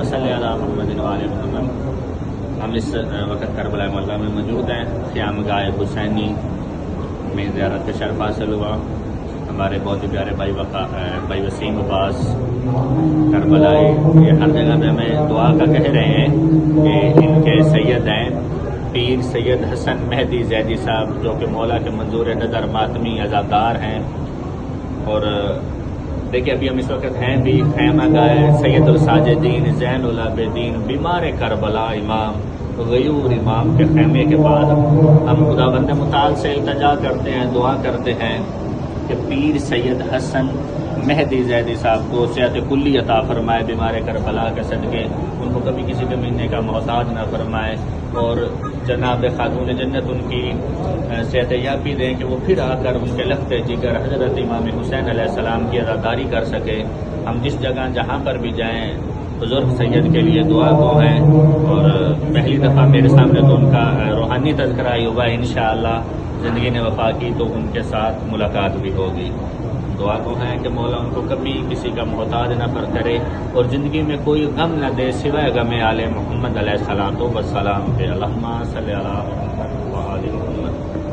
اللہم صلی علی محمد وآل محمد. ہم اس وقت کربلا مولا میں موجود ہیں. قیام گائے حسینی میں زیارت کا شرف حاصل ہوا. ہمارے بہت ہی پیارے بھائی وقا بھائی وسیم عباس کربلا یہ ہر جگہ میں ہمیں دعا کا کہہ رہے ہیں کہ ان کے سید ہیں. پیر سید حسن مہدی زیدی صاحب، جو کہ مولا کے منظور نظر ماتمی عزادار ہیں. اور دیکھیے، ابھی ہم اس وقت ہیں بھی خیمہ گائے سید الساجدین، زین العابدین، بیمار کربلا امام، غیور امام کے خیمے کے بعد ہم خدا بند مطالع سے التجا کرتے ہیں، دعا کرتے ہیں۔ کہ پیر سید حسن مہدی زیدی صاحب کو صحت کلی عطا فرمائے، بیمار کربلا کے صدقے۔ ان کو کبھی کسی کمینے کا محتاج نہ فرمائے۔ اور جناب خاتون جنت ان کی صحت یابی دیں کہ وہ پھر آ کر ان کے لخت جگر حضرت امام حسین علیہ السلام کی اداداری کر سکے۔ ہم جس جگہ جہاں پر بھی جائیں بزرگ سید کے لیے دعا کو ہیں۔ اور پہلی دفعہ میرے سامنے تو ان کا روحانی تذکرہ ہی ہوگا انشاءاللہ۔ زندگی نے وفا کی تو ان کے ساتھ ملاقات بھی ہوگی۔ دعا کو ہے کہ مولا ان کو کبھی کسی کا محتاج نہ پر کرے اور زندگی میں کوئی غم نہ دے سوائے غم علیہ محمد علیہ السلام تو وسلام کے علامہ صلی اللہ علیہ